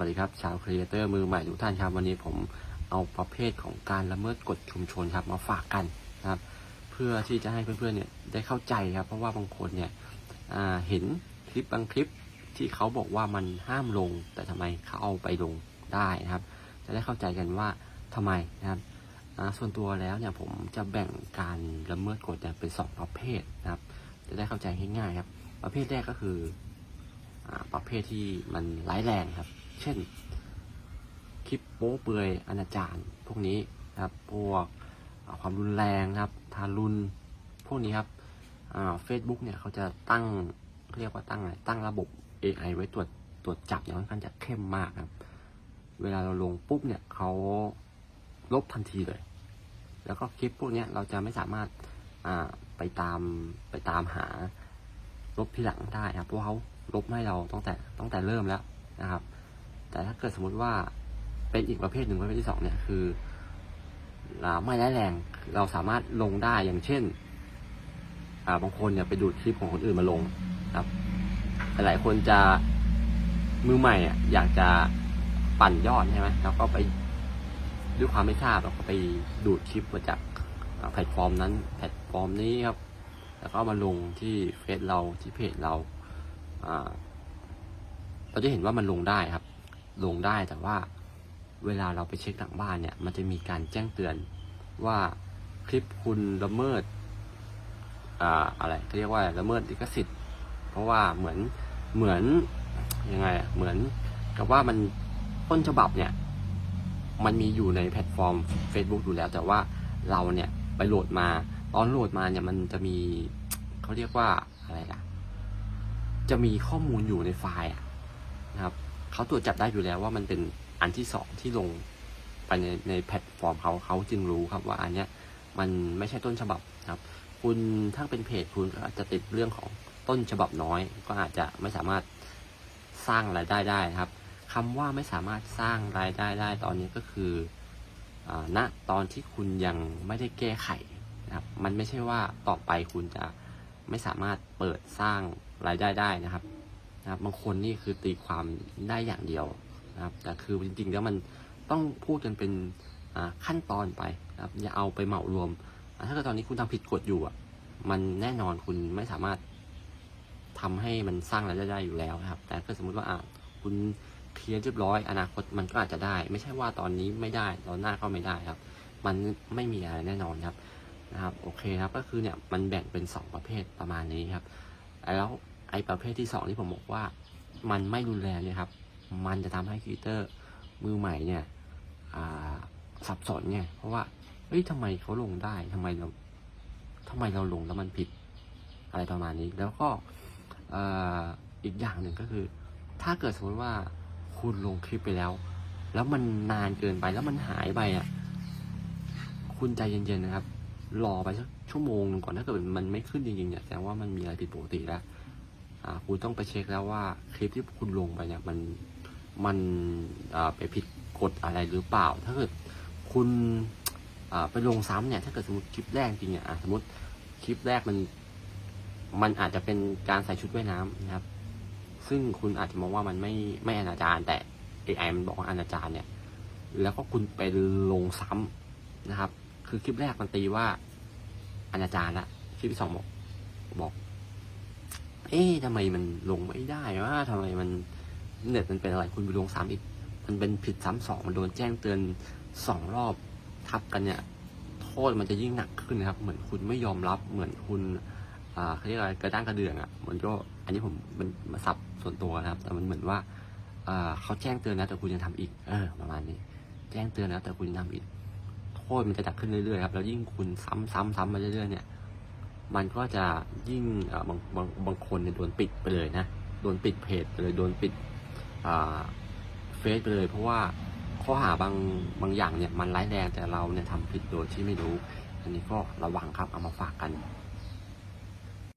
วัสดีครับชาวครีเอเตอร์มือใหม่ทุกท่านครับวันนี้ผมเอาประเภทของการละเมิดกฎชุมชนครับมาฝากกันนะครับ เพื่อที่จะให้เพื่อนๆเนี่ยได้เข้าใจครับ เพราะว่าบางคนเนี่ยเห็นคลิปบางคลิปที่เขาบอกว่ามันห้ามลง แต่ทำไมเขาเอาไปลงได้นะครับ จะได้เข้าใจกันว่าทำไมนะครับส่วนตัวแล้วเนี่ยผมจะแบ่งการละเมิดกฎเนี่ยเป็นสองประเภทนะครับ จะได้เข้าใจง่ายๆครับ ประเภทแรกก็คืออประเภทที่มันร้ายแรงครับ เช่น คลิปโป๊เปลือยอนาจารพวกนี้นะครับพวกความรุนแรงนะครับ ทารุณพวกนี้ครับเฟซบุ๊กเนี่ยเขาจะตั้งเรียกว่าตั้งอะไรตั้งระบบ AI ไว้ตรวจตรวจจับอย่างค่อนข้างจะเข้มมากครับ เวลาเราลงปุ๊บเนี่ยเขาลบทันทีเลย แล้วก็คลิปพวกนี้เราจะไม่สามารถอ่าไปตามไปตามหาลบทีหลังได้ครับเพราะเขาลบให้เราตั้งแต่ตั้งแต่เริ่มแล้วนะครับ แต่ถ้าเกิดสมมติว่าเป็นอีกประเภทหนึ่งประเภทที่สองเนี่ยคืออ่าไม่ร้ายแรงเราสามารถลงได้อย่างเช่นบางคนเนี่ยไปดูดคลิปของคนอื่นมาลงครับหลายคนจะมือใหม่อะอยากจะปั่นยอดใช่ไหมแล้วก็ไปด้วยความไม่ทราบเราก็ไปดูดคลิปมาจากแพลตฟอร์มนั้น แพลตฟอร์มนี้ครับ แล้วก็มาลงที่เฟซเราที่เพจเราเราจะเห็นว่ามันลงได้ครับ ลงได้แต่ว่าเวลาเราไปเช็คหลังบ้านเนี่ย มันจะมีการแจ้งเตือนว่าคลิปคุณละเมิดอ่าอะไรเขาเรียกว่าละเมิดลิขสิทธิ์ เพราะว่าเหมือนเหมือนยังไงเหมือนกับว่ามันต้นฉบับเนี่ย มันมีอยู่ในแพลตฟอร์ม Facebook อยู่แล้ว แต่ว่าเราเนี่ยไปโหลดมาตอนโหลดมาเนี่ยมันจะมีเขาเรียกว่าอะไรอะจะมีข้อมูลอยู่ในไฟล์นะครับ เขาตรวจจับได้อยู่แล้วว่ามันเป็นอันที่สองที่ลงไปในในแพลตฟอร์มเขาเขาจึงรู้ครับว่าอันเนี้ยมันไม่ใช่ต้นฉบับครับ คุณถ้าเป็นเพจคุณก็อาจจะติดเรื่องของต้นฉบับน้อย ก็อาจจะไม่สามารถสร้างรายได้ได้ครับคำว่าไม่สามารถสร้างรายได้ได้ตอนนี้ก็คืออาณตอนที่คุณยังไม่ได้แก้ไขนะครับ มันไม่ใช่ว่าต่อไปคุณจะไม่สามารถเปิดสร้างรายได้ได้นะครับ นะครับบางคนนี่คือตีความได้อย่างเดียวนะครับ แต่คือจริงๆแล้วมันต้องพูดกันเป็นขั้นตอนไปนะครับอย่าเอาไปเหมารวม ถ้าเกิดตอนนี้คุณทำผิดกฎอยู่อะมันแน่นอนคุณไม่สามารถทำให้มันสร้างรายได้อยู่แล้วนะครับ แต่ถ้าสมมุติว่าอะคุณเคลียร์เรียบร้อย อนาคตมันก็อาจจะได้ ไม่ใช่ว่าตอนนี้ไม่ได้ตอนหน้าก็ไม่ได้ครับ มันไม่มีอะไรแน่นอนครับนะครับ โอเคครับก็คือเนี่ยมันแบ่งเป็นสองประเภทประมาณนี้ครับ แล้ว ไอ้ประเภทที่สองที่ผมบอกว่า มันไม่รุนแรงเนี่ยครับ มันจะทำให้ครีเอเตอร์มือใหม่เนี่ยสับสนไงเพราะว่าเฮ้ยทำไมเขาลงได้ทำไมเราทำไมเราลงแล้วมันผิดอะไรประมาณนี้ แล้วก็ออีกอย่างหนึ่งก็คือ ถ้าเกิดสมมติว่าคุณลงคลิปไปแล้ว แล้วมันนานเกินไปแล้วมันหายไปอะคุณใจเย็นๆนะครับ รอไปสักชั่วโมงหนึ่งก่อนถ้าเกิดมันไม่ขึ้นจริงๆเนี่ยแสดงว่ามันมีอะไรผิดปกติแล้ว คุณต้องไปเช็คแล้วว่าคลิปที่คุณลงไปเนี่ยมันมันไปผิดกฎอะไรหรือเปล่า ถ้าเกิดคุณไปลงซ้ำเนี่ย ถ้าเกิดสมมติคลิปแรกจริงเนี่ยสมมติคลิปแรกมัน มันอาจจะเป็นการใส่ชุดว่ายน้ำนะครับ ซึ่งคุณอาจจะมองว่ามันไม่ไม่อนาจารแต่ AI มันบอกว่าอนาจารเนี่ย แล้วก็คุณไปลงซ้ำนะครับ คือคลิปแรกมันตีว่าอนาจารละคลิปที่สองบอกบอก เอ๊ะทำไมมันลงไม่ได้วะทำไมมันเน็ตมันเป็นอะไรคุณไปลงซ้ำอีก มันเป็นผิดซ้ำสองมันโดนแจ้งเตือนสองรอบทับกันเนี่ย โทษมันจะยิ่งหนักขึ้นนะครับ เหมือนคุณไม่ยอมรับเหมือนคุณอ่าเขาเรียกอะไรกระด้างกระเดื่องอะ่ะมันก็อันนี้ผมมันมาสับส่วนตัวนะครับ แต่มันเหมือนว่าอ่าเขาแจ้งเตือนแล้วแต่คุณยังทำอีก เออประมาณนี้ แจ้งเตือนแล้วแต่คุณยังทำอีก โทษมันจะหนักขึ้นเรื่อยๆครับแล้วยิ่งคุณซ้ำซ้ำซ้ำมาเรื่อยๆเนี่ย มันก็จะยิ่งบางบางบางคนเนี่ยโดนปิดไปเลยนะ โดนปิดเพจไปเลยโดนปิดเฟซไปเลย เพราะว่าข้อหาบางบางอย่างเนี่ยมันร้ายแรงแต่เราเนี่ยทำผิดโดยที่ไม่รู้ อันนี้ก็ระวังครับเอามาฝากกัน